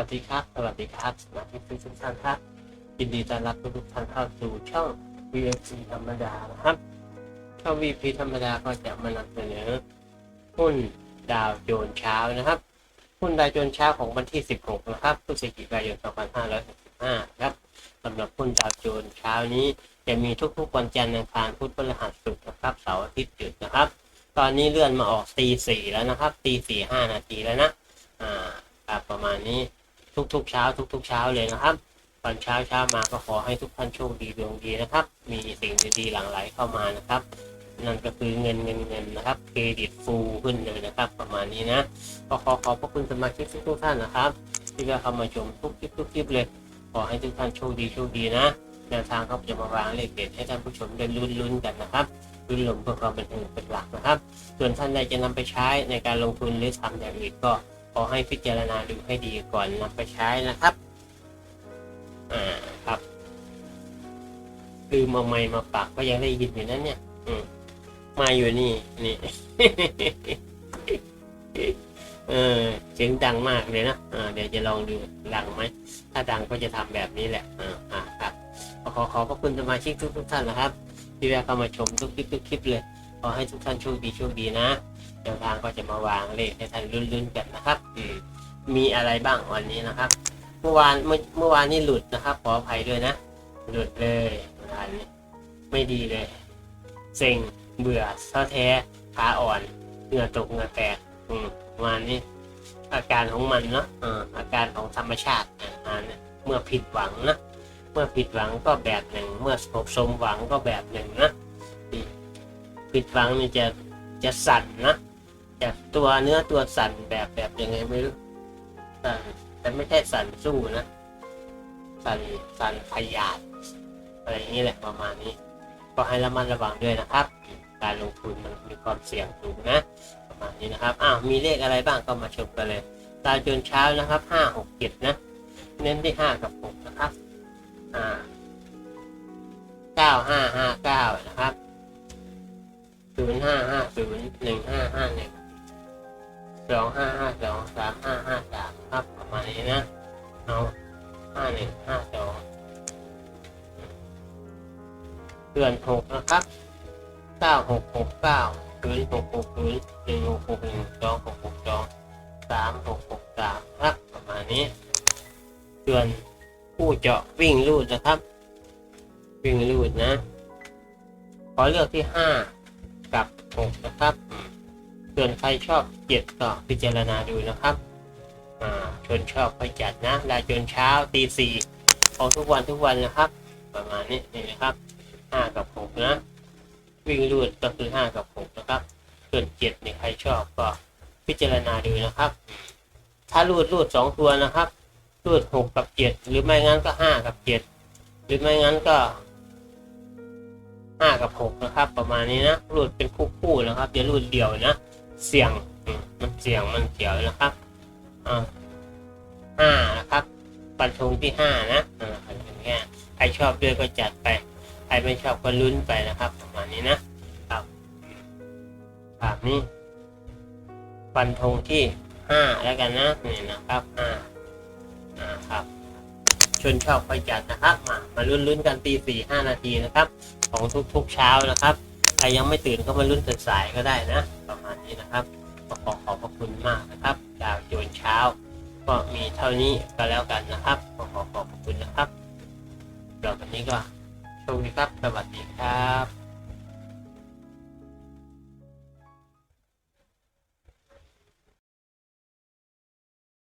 วัสดีครับ สวัสดีครับสมาชิกทุกท่านครับยินดีต้อนรับทุกท่านเข้าสู่ช่อง VFC ธรรมดานะครับ ช่อง VP ธรรมดาก็จะมานำเสนอหุ้นดาวโจนส์เช้านะครับ หุ้นดาวโจนส์เช้าของวันที่ 16 นะครับพฤศจิกายน 2565 ครับสำหรับหุ้นดาวโจนส์เช้านี้จะมีทุกๆวันจันทร์อังคารพุธพฤหัสศุกร์นะครับเสาร์อาทิตย์หยุดนะครับ ตอนนี้เลื่อนมาออกตีสี่แล้วนะครับตีสี่ห้านาทีแล้วนะอ่าประมาณนี้ ทุกๆเช้าทุก ๆ เช้าเลยนะครับตอนเช้าเช้ามาก็ขอให้ทุกท่านโชคดีดวงดีนะครับ มีสิ่งดีๆหลั่งไหลเข้ามานะครับ นั่นก็คือเงินเงินเงินนะครับเครดิตฟูขึ้นเลยนะครับ ประมาณนี้นะก็ขอขอบพระคุณสมาชิกทุกท่านนะครับ ที่ได้เข้ามาชมทุกคลิปทุกคลิปเลย ขอให้ทุกท่านโชคดีโชคดีนะแนวทางเขาจะมาวางเลขเด็ดให้ท่านผู้ชมได้ลุ้นๆกันนะครับลุ้นลมเพื่อความเป็นเทิงเป็นหลักนะครับ ส่วนท่านใดจะนำไปใช้ในการลงทุนหรือทำอย่างอื่นก็ ขอให้พิจารณาดูให้ดีก่อนนำไปใช้นะครับ อ่าครับลืมเอาไม้มาปากก็ยังได้ยินอยู่นั่นเนี่ย อืมมาอยู่นี่ นี่ เออเสียงดังมากเลยนะอ่าเดี๋ยวจะลองดูดังไหม ถ้าดังก็จะทำแบบนี้แหละ อ่าอ่าครับ ขอขอบพระคุณสมาชิกทุกทุกๆท่านนะครับ ที่แวะเข้ามาชมทุกคลิปทุกคลิปเลย ขอให้ทุกท่านโชคดีโชคดีนะแนวทางก็จะมาวางเลขให้ท่านลุ้นๆกันนะครับมีอะไรบ้างวันนี้นะครับ เมื่อวานเมื่อเมื่อวานนี่หลุดนะครับ ขออภัยด้วยนะ หลุดเลยเมื่อวานนี้ไม่ดีเลย เซ็งเบื่อท้อแท้ขาอ่อนเหงื่อตกเหงื่อแตกอืมประมาณนี้อาการของมันเนาะเอออาการของธรรมชาติอ่าเนี่ยเมื่อผิดหวังนะ เมื่อผิดหวังก็แบบหนึ่ง เมื่อสมหวังก็แบบหนึ่งนะ ผิดหวังนี่จะจะสั่นนะจะตัวเนื้อตัวสั่นแบบแบบยังไงไม่รู้สั่นแต่ไม่ใช่สั่นสู้นะ สั่นสั่นขยาดอะไรอย่างนี้แหละประมาณนี้ ก็ให้ระมัดระวังด้วยนะครับ การลงทุนมันมีความเสี่ยงสูงนะ ประมาณนี้นะครับอ้าวมีเลขอะไรบ้างก็มาชมกันเลย ตาจนเช้านะครับห้าหกเจ็ดนะ เน้นที่ห้ากับหกนะครับอ่าเก้าห้าห้าเก้านะครับ ศูนย์ห้าห้าศูนย์หนึ่งห้าห้าหนึ่งสองห้าห้าสองสามห้าห้าสามครับประมาณนี้นะเอาห้าหนึ่งห้าสองเดือนหกนะครับเก้าหกหกเก้าศูนย์หกหกศูนย์หนึ่งหกหกหนึ่งสองหกหกสองสามหกหกสามครับประมาณนี้ส่วนผู้เจาะวิ่งรูดนะครับ วิ่งรูดนะ ขอเลือกที่ห้า กับหนะครับส่วนใครชอบเจ็ดก็พิจารณาดูนะครับชนชอบไปจัดนะลายจนเช้าตีสี่ของทุกวันทุกวันนะครับ ประมาณนี้นี่นะครับห้ากับหกนะ วิ่งรูดก็คือห้ากับหกนะครับ ส่วนเจ็ดนี่ใครชอบก็พิจารณาดูนะครับ ถ้ารูดรูดสองตัวนะครับ รูดหกกับเจ็ดหรือไม่งั้นก็ห้ากับเจ็ดหรือไม่งั้นก็ ห้ากับหกนะครับ ประมาณนี้นะรูดเป็นคู่คู่ๆนะครับอย่ารูดเดี่ยวนะ เสี่ยงมันเสี่ยงมันเขียวนะครับอ่าห้านะครับปันธงที่ห้านะอ่าปันธงที่ห้าใครชอบด้วยก็จัดไปใครไม่ชอบก็ลุ้นไปนะครับ ประมาณนี้นะครับครับนี่ฟันธงที่ห้าแล้วกันนะนี่นะครับห้าอ่าครับชนชอบไปจัดนะครับ มามาลุ้นๆกันตีสี่ห้านาทีนะครับ ของทุกๆเช้านะครับ ใครยังไม่ตื่นก็มาลุ้นตื่นสายก็ได้นะ ประมาณนี้นะครับก็ขอขอบพระคุณมากนะครับ ดาวโจนเช้า ก็มีเท่านี้ก็แล้วกันนะครับขอขอบพระคุณนะครับเราวันนี้ก็โชคดีครับ สวัสดีครับ